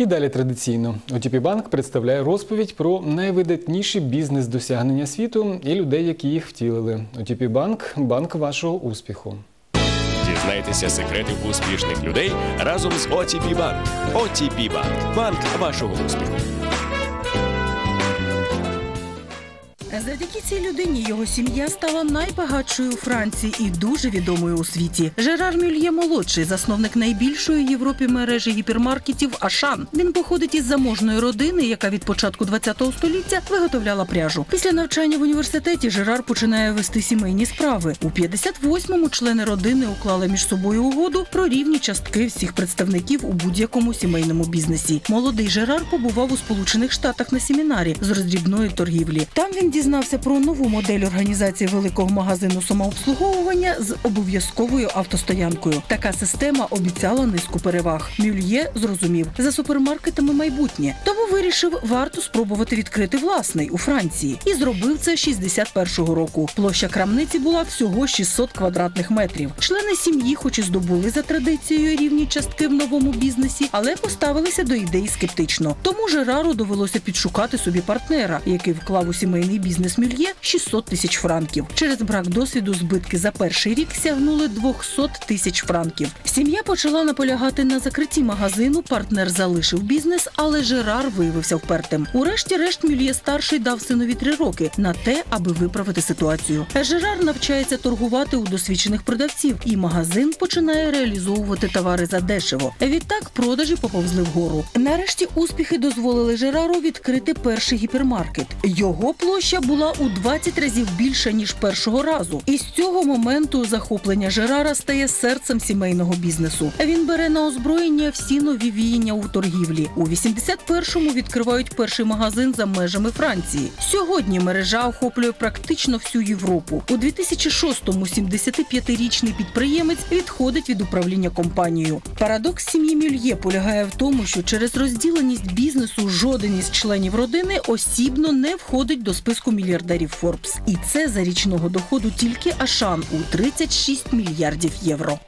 І далі традиційно OTP Банк представляє розповідь про найвидатніші бізнес-досягнення світу і людей, які їх втілили. OTP Банк – банк вашого успіху. Дізнайтеся секрети успішних людей разом з OTP Bank. OTP Bank – банк вашого успіху. Завдяки цій людині його сім'я стала найбагатшою у Франції і дуже відомою у світі. Жерар Мюльє молодший, засновник найбільшої в Європі мережі гіпермаркетів Ашан. Він походить із заможної родини, яка від початку ХХ століття виготовляла пряжу. Після навчання в університеті Жерар починає вести сімейні справи. У 58-му члени родини уклали між собою угоду про рівні частки всіх представників у будь-якому сімейному бізнесі. Молодий Жерар побував у Сполучених Штатах на семінарі з роздрібної торгівлі. Там він дізнався про нову модель організації великого магазину самообслуговування з обов'язковою автостоянкою. Така система обіцяла низку переваг. Мюльє зрозумів за супермаркетами майбутнє, тому вирішив варто спробувати відкрити власний у Франції і зробив це 61-го року. Площа крамниці була всього 600 квадратних метрів. Члени сім'ї, хоч і здобули за традицією рівні частки в новому бізнесі, але поставилися до ідеї скептично. Тому Жерару довелося підшукати собі партнера, який вклав у сімейний бізнес Мюльє 600 тисяч франків. Через брак досвіду збитки за перший рік сягнули 200 тисяч франків. Сім'я почала наполягати на закритті магазину. Партнер залишив бізнес, але Жерар виявився впертим. Урешті-решт Мюльє старший дав синові три роки на те, аби виправити ситуацію. Жерар навчається торгувати у досвідчених продавців, і магазин починає реалізовувати товари за дешево. Відтак продажі поповзли вгору. Нарешті успіхи дозволили Жерару відкрити перший гіпермаркет. Його площа була у 20 разів більша ніж першого разу. І з цього моменту захоплення Жерара стає серцем сімейного бізнесу. Він бере на озброєння всі нові віяння у торгівлі. У 81-му відкривають перший магазин за межами Франції. Сьогодні мережа охоплює практично всю Європу. У 2006-му 75-річний підприємець відходить від управління компанією. Парадокс сім'ї Мюльє полягає в тому, що через розділеність бізнесу жоден із членів родини осібно не входить до списку мільярдерів Форбс. І це за річного доходу тільки Ашан у 36 мільярдів євро.